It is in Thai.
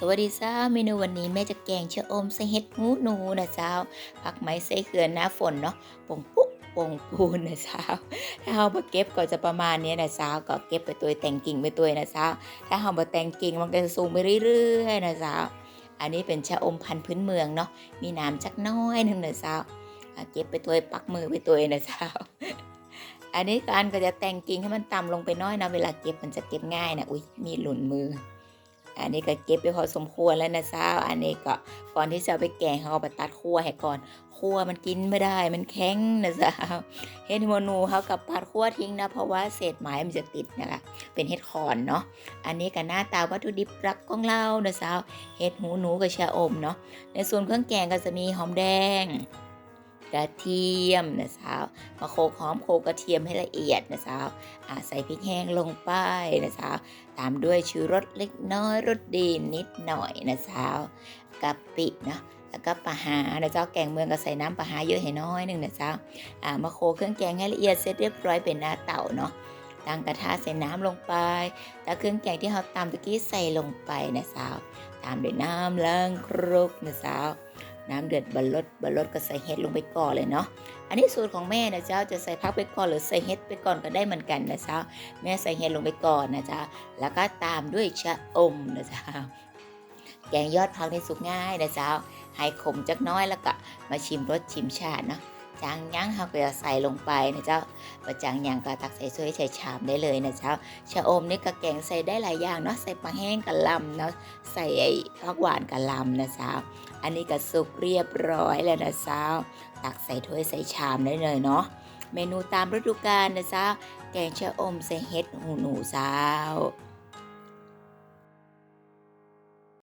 สวัสดีจ้าเมนูวันนี้แม่จะแกงชะอมใส่เห็ดหูหนูนะเจ้าผักไม้ใส่เกลือนหน้าฝนเนาะปงปุ๊บปงปูนนะเจ้าถ้าเอามาเก็บก็จะประมาณนี้นะเจ้าก็เก็บไปตัวแต่งกิ่งไปตัวนะเจ้าถ้าเอามาแต่งกิ่งมันก็จะสูงไปเรื่อยๆนะเจ้าอันนี้เป็นชะอมพันธุ์พื้นเมืองเนาะมีน้ำจักน้อยหนึ่งนะเจ้าเก็บไปตัวปักมือไปตัวนะเจ้าอันนี้การก็จะแต่งกิ่งให้มันต่ำลงไปน้อยนะเวลาเก็บมันจะเก็บง่ายนะอุ้ยมีหลุนมือ อันนี้ก็เก็บไปพอสมควรแล้วนะเจ้าอันนี้ก็ก่อนที่จะเอาไปแกงเขาไปตัดคั่วให้ก่อนคั่วมันกินไม่ได้มันแข็งนะเจ้าเฮ็ดโมนูเขากับปัดคั่วทิ้งนะ เพราะว่าเศษไม้มันจะติดนะคะเป็นเห็ดขอนเนาะอันนี้ก็หน้าตาวัตถุดิบรักของเรานะเจ้าเห็ดหูหนูกับชะอมเนาะในส่วนเครื่องแกงก็จะมีหอมแดง กระเทียมนะเจ้ามาโขลกหอมโขลกกระเทียมให้ละเอียดนะเจ้าอ่าใส่พริกแห้งลงไปนะเจ้าตามด้วยชูรสเล็กน้อยรสดีนิดหน่อยนะเจ้ากะปินะแล้วก็ปลาหานะเจ้าแกงเมืองก็ใส่น้ำปลาหาเยอะให้น้อยหนึ่งนะเจ้าอ่ามาโขลเครื่องแกงให้ละเอียดเสร็จเรียบร้อยเป็นหน้าเต่าเนาะตั้งกระทะใส่น้ำลงไปแล้วเครื่องแกงที่เราตำตะกี้ใส่ลงไปนะเจ้าตามด้วยน้ำล้างครกนะเจ้า น้ำเดือดบะลดบะลดก็ใส่เห็ดลงไปก่อนเลยเนาะ อันนี้สูตรของแม่นะเจ้าจะใส่พักไปก่อนหรือใส่เห็ดไปก่อนก็ได้เหมือนกันนะเจ้า แม่ใส่เห็ดลงไปก่อนนะเจ้า แล้วก็ตามด้วยชะอมนะเจ้า แกงยอดพักนี่สุกง่ายนะเจ้าให้ขมจักน้อยแล้วก็มาชิมรสชิมชาติเนาะ จางยั้งเขาก็จะใส่ลงไปนะเจ้าประจางยังก็ตักใส่ถ้วยใส่ชามได้เลยนะเจ้าชะอมนี่ก็แกงใส่ได้หลายอย่างเนาะใส่ปลาแห้งกับลำเนาะใส่ไอ้ผักหวานกับลำนะเจ้าอันนี้ก็สุกเรียบร้อยแล้วนะเจ้าตักใส่ถ้วยใส่ชามได้เลยเนาะเมนูตามฤดูกาลนะเจ้าแกงชะอมใส่เห็ดหูหนูเจ้า